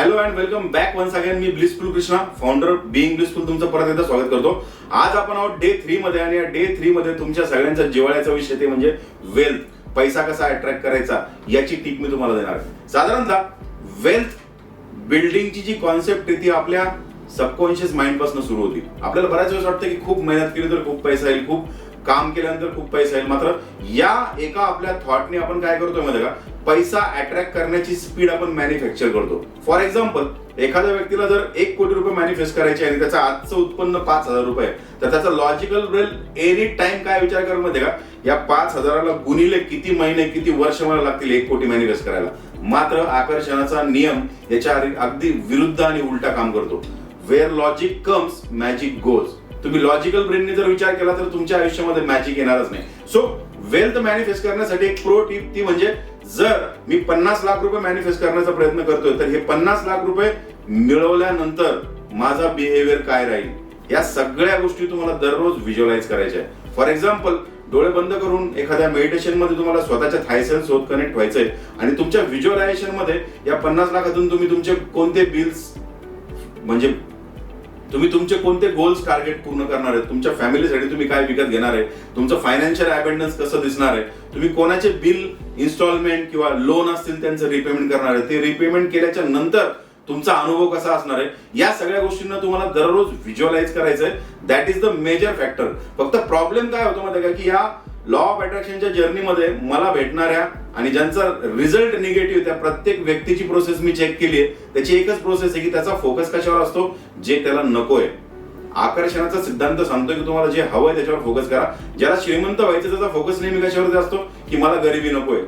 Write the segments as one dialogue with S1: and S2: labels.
S1: Hello and welcome back once again me blissful Krishna founder being blissful तुमचं परत एकदा स्वागत करतो. आज आपण आहोत डे थ्री मध्ये आणि या डे थ्री मध्ये तुमच्या सगळ्यांचा जिवाळ्याचा विषय ते म्हणजे वेल्थ पैसा कसा अट्रॅक्ट करायचा याची टीप मी तुम्हाला देणार आहे. साधारणतः वेल्थ बिल्डिंगची जी कॉन्सेप्ट आहे ती आपल्या सबकॉन्शियस माइंडपासून सुरू होती. आपल्याला बऱ्याच वेळेस वाटतं की खूप मेहनत केली तर खूप पैसा येईल खूप काम केल्यानंतर खूप पैसा येईल. मात्र या एका आपल्या थॉटने आपण काय करतोय माहिती का? पैसा अट्रॅक्ट करण्याची स्पीड आपण मॅन्युफॅक्चर करतो. फॉर एक्झाम्पल एखाद्या व्यक्तीला जर एक कोटी रुपये मॅनिफेस्ट करायचे आणि त्याचं आजचं उत्पन्न पाच हजार रुपये तर त्याचा लॉजिकल ब्रेल एनी टाइम काय विचार कर माहिती का? या पाच हजाराला गुणिले किती महिने किती वर्ष मला लागतील एक कोटी मॅनिफेस्ट करायला? मात्र आकर्षणाचा नियम याच्या अगदी विरुद्ध आणि उलटा काम करतो. Where logic comes magic goes तुम्ही लॉजिकल ब्रेनने जर विचार केला तर तुमच्या आयुष्यामध्ये मॅजिक येणारच नाही. सो वेल्थ मॅनिफेस्ट करण्यासाठी एक प्रो टीप ती म्हणजे जर मी पन्नास लाख रुपये मॅनिफेस्ट करण्याचा प्रयत्न करतोय तर हे पन्नास लाख रुपये मिळवल्यानंतर माझा बिहेवियर काय राहील? या सगळ्या गोष्टी तुम्हाला दररोज व्हिज्युअलाइज करायच्या आहे फॉर एक्झाम्पल डोळे बंद करून एखाद्या मेडिटेशनमध्ये तुम्हाला स्वतःच्या थायसेल होत कनेक्ट व्हायचंय आणि तुमच्या व्हिज्युअलायझेशनमध्ये या पन्नास लाखातून तुम्ही तुमचे कोणते बिल्स म्हणजे तुम्ही तुमचे कोणते गोल्स टार्गेट पूर्ण करणार आहेत? तुमच्या फॅमिलीसाठी तुम्ही काय विकत घेणार आहे? तुमचं फायनान्शियल अबेंडन्स कसं दिसणार आहे? तुम्ही कोणाचे बिल इन्स्टॉलमेंट किंवा लोन असतील त्यांचं रिपेमेंट करणार आहे? ते रिपेमेंट केल्याच्यानंतर तुमचा अनुभव कसा असणार आहे? या सगळ्या गोष्टींना तुम्हाला दररोज व्हिज्युअलाइज करायचं आहे that is the major factor फक्त प्रॉब्लेम काय होतो माहिती का? की या लॉ ऑफ अट्रॅक्शनच्या जर्नीमध्ये मला भेटणाऱ्या आणि ज्यांचा रिझल्ट निगेटिव्ह त्या प्रत्येक व्यक्तीची प्रोसेस मी चेक केली आहे. त्याची एकच प्रोसेस आहे की त्याचा फोकस कशावर असतो? जे त्याला नकोय. आकर्षणाचा सिद्धांत सांगतो की तुम्हाला जे हवंय त्याच्यावर फोकस करा. ज्याला श्रीमंत व्हायचं त्याचा फोकस नेहमी कशावर असतो? की मला गरिबी नकोय.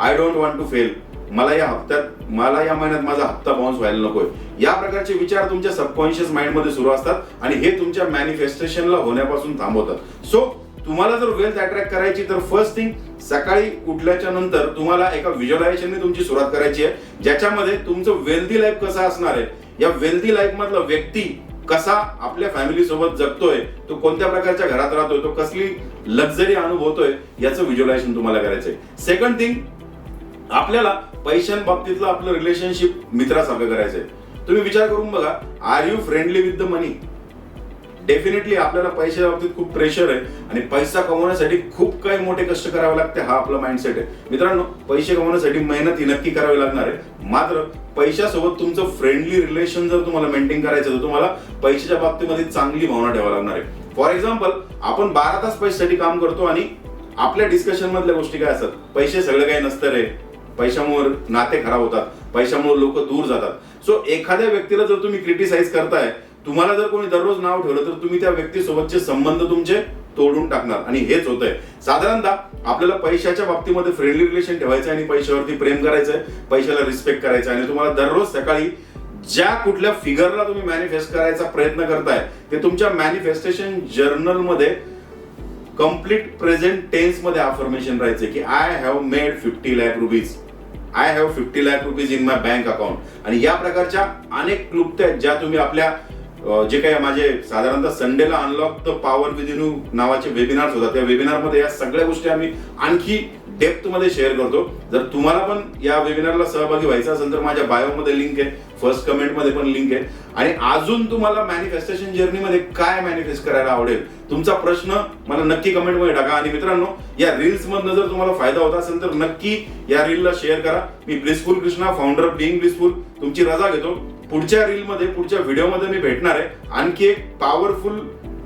S1: I don't want to fail मला या हप्त्यात मला या महिन्यात माझा हप्ता बाउन्स व्हायला नकोय. या प्रकारचे विचार तुमच्या सबकॉन्शियस माइंडमध्ये सुरू असतात आणि हे तुमच्या मॅनिफेस्टेशनला होण्यापासून थांबवतात. सो तुम्हाला जर वेल्थ अट्रॅक्ट करायची तर फर्स्ट थिंग सकाळी उठल्याच्या नंतर तुम्हाला एका व्हिज्युअलायझेशनने तुमची सुरुवात करायची आहे. ज्याच्यामध्ये तुमचं वेल्थी लाईफ कसं असणार आहे? या वेल्थी लाईफ मधला व्यक्ती कसा आपल्या फॅमिली सोबत जगतोय? तो कोणत्या प्रकारच्या घरात राहतोय? तो कसली लक्झरी अनुभवतोय? याचं व्हिज्युअलायझेशन तुम्हाला करायचंय. सेकंड थिंग आपल्याला पैशांबाबतीतलं आपलं रिलेशनशिप मित्रासारखं करायचंय. तुम्ही विचार करून बघा are you friendly with the money definitely आपल्याला पैशाच्या बाबतीत खूप प्रेशर आहे आणि पैसा कमवण्यासाठी खूप काही मोठे कष्ट करावे लागते हा आपला माइंडसेट आहे. मित्रांनो पैसे कमवण्यासाठी मेहनत ही नक्की करावी लागणार आहे. मात्र पैशासोबत तुमचं फ्रेंडली रिलेशन जर तुम्हाला मेंटेन करायचं तर तुम्हाला पैशाच्या बाबतीमध्ये चांगली भावना ठेवावी लागणार आहे. फॉर एक्झाम्पल आपण बारा तास पैशासाठी काम करतो आणि आपल्या डिस्कशन मधल्या गोष्टी काय असतात? पैसे सगळं काही नसतं रे. पैशामुळे नाते खराब होतात. पैशामुळे लोक दूर जातात. सो एखाद्या व्यक्तीला जर तुम्ही क्रिटिसाइज करताय तुम्हाला जर कोणी दररोज नाव ठेवलं तर तुम्ही त्या व्यक्तीसोबतचे संबंध तुमचे तोडून टाकणार. आणि हेच होतंय. साधारणतः आपल्याला पैशाच्या बाबतीमध्ये फ्रेंडली रिलेशन ठेवायचं आणि पैशावरती प्रेम करायचंय पैशाला रिस्पेक्ट करायचं आणि तुम्हाला दररोज सकाळी ज्या कुठल्या फिगरला तुम्ही मॅनिफेस्ट करायचा प्रयत्न करताय ते तुमच्या मॅनिफेस्टेशन जर्नलमध्ये कंप्लीट प्रेझेंट टेन्समध्ये अफर्मेशन राहायचे की I have made fifty lakh rupees I have fifty lakh rupees in my bank account आणि या प्रकारच्या अनेक क्लुप्त आहेत ज्या तुम्ही आपल्या जे काही माझे साधारणतः संडेला unlock the power within you नावाचे वेबिनार्स होतात. त्या वेबिनारमध्ये या सगळ्या गोष्टी आम्ही आणखी डेप्थमध्ये शेअर करतो. जर तुम्हाला पण या वेबिनारला सहभागी व्हायचा असेल तर माझ्या बायोमध्ये लिंक आहे. फर्स्ट कमेंटमध्ये पण लिंक आहे. आणि अजून तुम्हाला मॅनिफेस्टेशन जर्नी मध्ये काय मॅनिफेस्ट करायला आवडेल तुमचा प्रश्न मला नक्की कमेंटमध्ये टाका. आणि मित्रांनो या रील्समधनं जर तुम्हाला फायदा होत असेल तर नक्की या रीलला शेअर करा. मी blissful Krishna founder being blissful तुमची रजा घेतो. पुढच्या रीलमध्ये पुढच्या व्हिडिओमध्ये मी भेटणार आहे. आणखी एक पॉवरफुल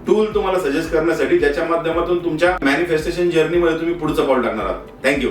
S1: टूल तुम्हाला सजेस्ट करण्यासाठी ज्याच्या माध्यमातून तुमच्या मॅनिफेस्टेशन जर्नीमध्ये तुम्ही पुढचं पाऊल टाकणार आहात. थँक्यू